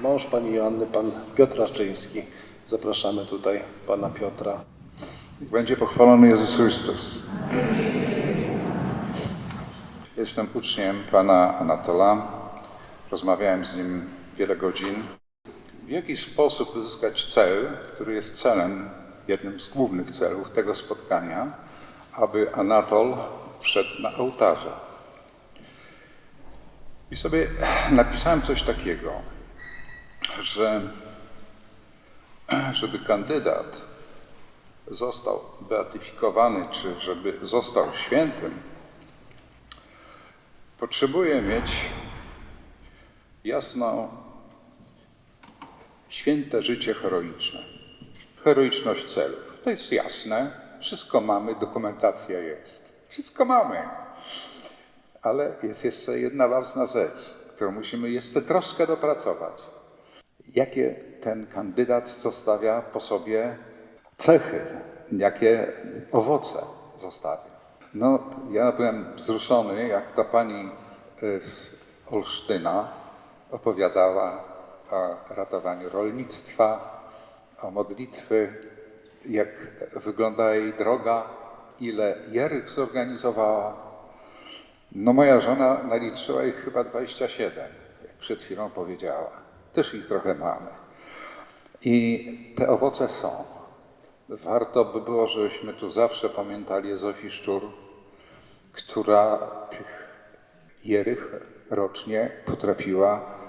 mąż pani Joanny, pan Piotr Raczyński. Zapraszamy tutaj pana Piotra. Niech Będzie pochwalony Jezus Chrystus. Jestem uczniem pana Anatola. Rozmawiałem z nim wiele godzin. W jaki sposób uzyskać cel, który jest celem, jednym z głównych celów tego spotkania, aby Anatol wszedł na ołtarze. I sobie napisałem coś takiego, że żeby kandydat został beatyfikowany, czy żeby został świętym, potrzebuje mieć jasno święte życie heroiczne. Heroiczność celów. To jest jasne. Wszystko mamy, dokumentacja jest. Wszystko mamy. Ale jest jeszcze jedna ważna rzecz, którą musimy jeszcze troszkę dopracować. Jakie ten kandydat zostawia po sobie cechy, jakie owoce zostawia. No, ja byłem wzruszony, jak ta pani y, z Olsztyna opowiadała o ratowaniu rolnictwa, o modlitwy, jak wygląda jej droga, ile Jerych zorganizowała. No moja żona naliczyła ich chyba 27, jak przed chwilą powiedziała. Też ich trochę mamy. I te owoce są. Warto by było, żebyśmy tu zawsze pamiętali Zofii Szczur, która tych jerych rocznie potrafiła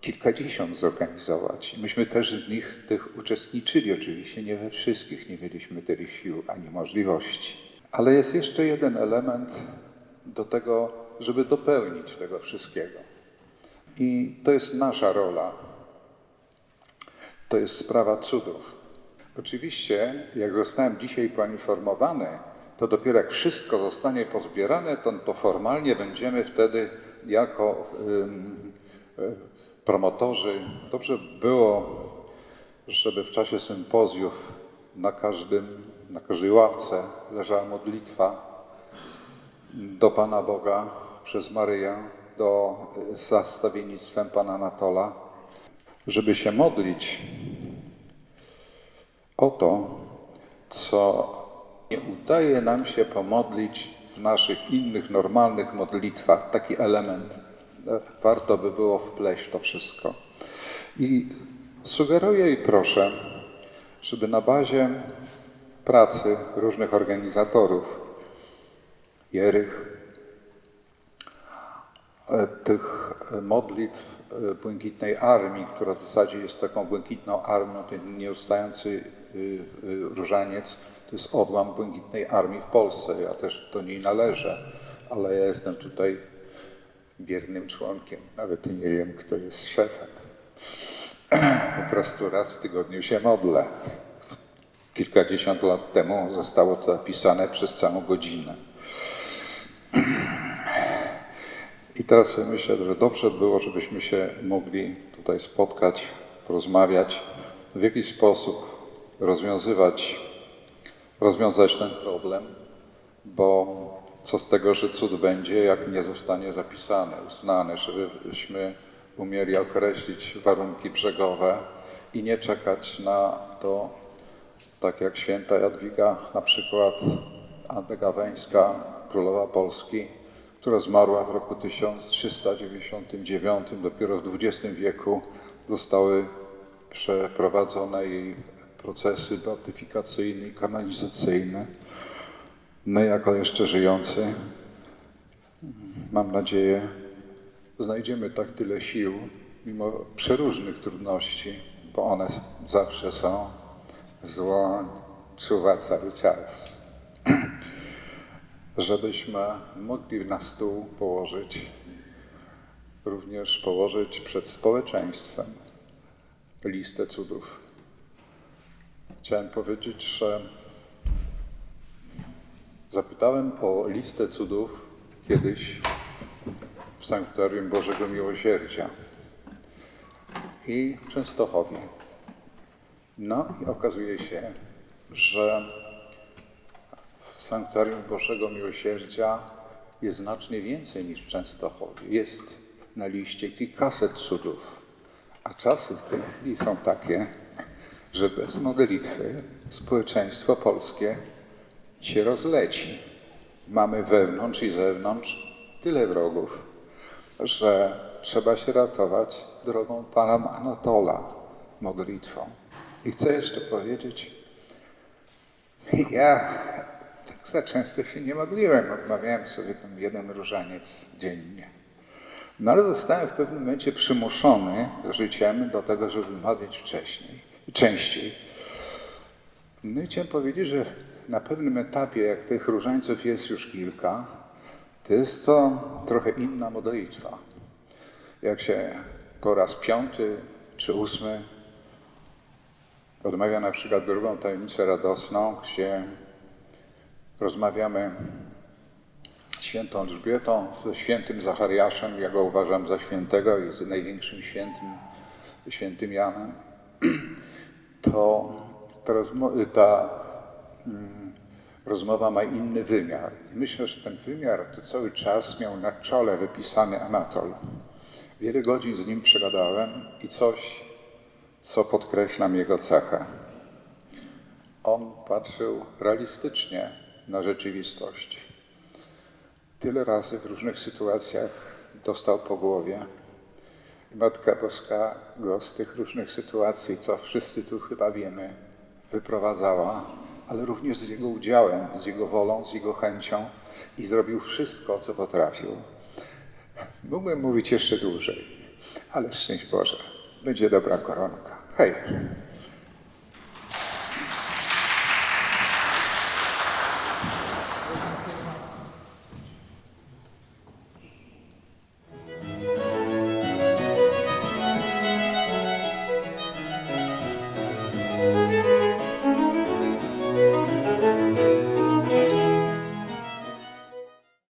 kilkadziesiąt zorganizować. Myśmy też w nich tych uczestniczyli, oczywiście nie we wszystkich, nie mieliśmy tyle sił ani możliwości. Ale jest jeszcze jeden element do tego, żeby dopełnić tego wszystkiego. I to jest nasza rola. To jest sprawa cudów. Oczywiście, jak zostałem dzisiaj poinformowany, to dopiero jak wszystko zostanie pozbierane, to, to formalnie będziemy wtedy jako y, promotorzy. Dobrze by było, żeby w czasie sympozjów na, każdym, na każdej ławce leżała modlitwa do Pana Boga przez Maryję, do za stawiennictwem Pana Anatola, żeby się modlić o to, co nie udaje nam się pomodlić w naszych innych normalnych modlitwach. Taki element e, warto by było wpleść to wszystko. I sugeruję i proszę, żeby na bazie pracy różnych organizatorów, Jerych, tych e, modlitw e, Błękitnej Armii, która w zasadzie jest taką błękitną armią, ten nieustający y, y, różaniec, to jest odłam Błękitnej Armii w Polsce. Ja też do niej należę, ale ja jestem tutaj biernym członkiem. Nawet nie wiem, kto jest szefem. Po prostu raz w tygodniu się modlę. Kilkadziesiąt lat temu zostało to napisane przez całą godzinę. I teraz sobie myślę, że dobrze było, żebyśmy się mogli tutaj spotkać, porozmawiać, w jaki sposób rozwiązywać, rozwiązać ten problem, bo co z tego, że cud będzie, jak nie zostanie zapisany, uznany, żebyśmy umieli określić warunki brzegowe i nie czekać na to, tak jak święta Jadwiga, na przykład Anna królowa Polski, która zmarła w roku 1399. Dopiero w XX wieku zostały przeprowadzone jej procesy beatyfikacyjne i kanonizacyjne. My, jako jeszcze żyjący, mam nadzieję, znajdziemy tak tyle sił, mimo przeróżnych trudności, bo one zawsze są. Zło czuwa cały czas żebyśmy mogli na stół położyć, również położyć przed społeczeństwem listę cudów. Chciałem powiedzieć, że zapytałem o listę cudów kiedyś w Sanktuarium Bożego Miłosierdzia i Częstochowie. No i okazuje się, że w Sanktuarium Bożego Miłosierdzia jest znacznie więcej niż w Częstochowie. Jest na liście kilkaset cudów, A czasy w tej chwili są takie, że bez modlitwy społeczeństwo polskie się rozleci. Mamy wewnątrz i zewnątrz tyle wrogów, że trzeba się ratować drogą Pana Anatola, modlitwą. I chcę jeszcze powiedzieć, ja tak za często się nie modliłem, odmawiałem sobie tam jeden różaniec dziennie. No ale zostałem w pewnym momencie przymuszony życiem do tego, żeby modlić wcześniej, częściej. No i chciałem powiedzieć, że na pewnym etapie, jak tych różańców jest już kilka, to jest to trochę inna modlitwa. Jak się po raz piąty czy ósmy odmawia na przykład drugą tajemnicę radosną, gdzie rozmawiamy z świętą Elżbietą, ze świętym Zachariaszem, ja go uważam za świętego i z największym świętym, świętym Janem, to ta, ta mm, rozmowa ma inny wymiar. I myślę, że ten wymiar to cały czas miał na czole wypisany Anatol. Wiele godzin z nim przegadałem i coś, co podkreślam jego cechę. On patrzył realistycznie na rzeczywistość. Tyle razy w różnych sytuacjach dostał po głowie. I Matka Boska go z tych różnych sytuacji, co wszyscy tu chyba wiemy, wyprowadzała, ale również z jego udziałem, z jego wolą, z jego chęcią i zrobił wszystko, co potrafił. Mógłbym mówić jeszcze dłużej, ale szczęść Boże, będzie dobra koronka. Hej!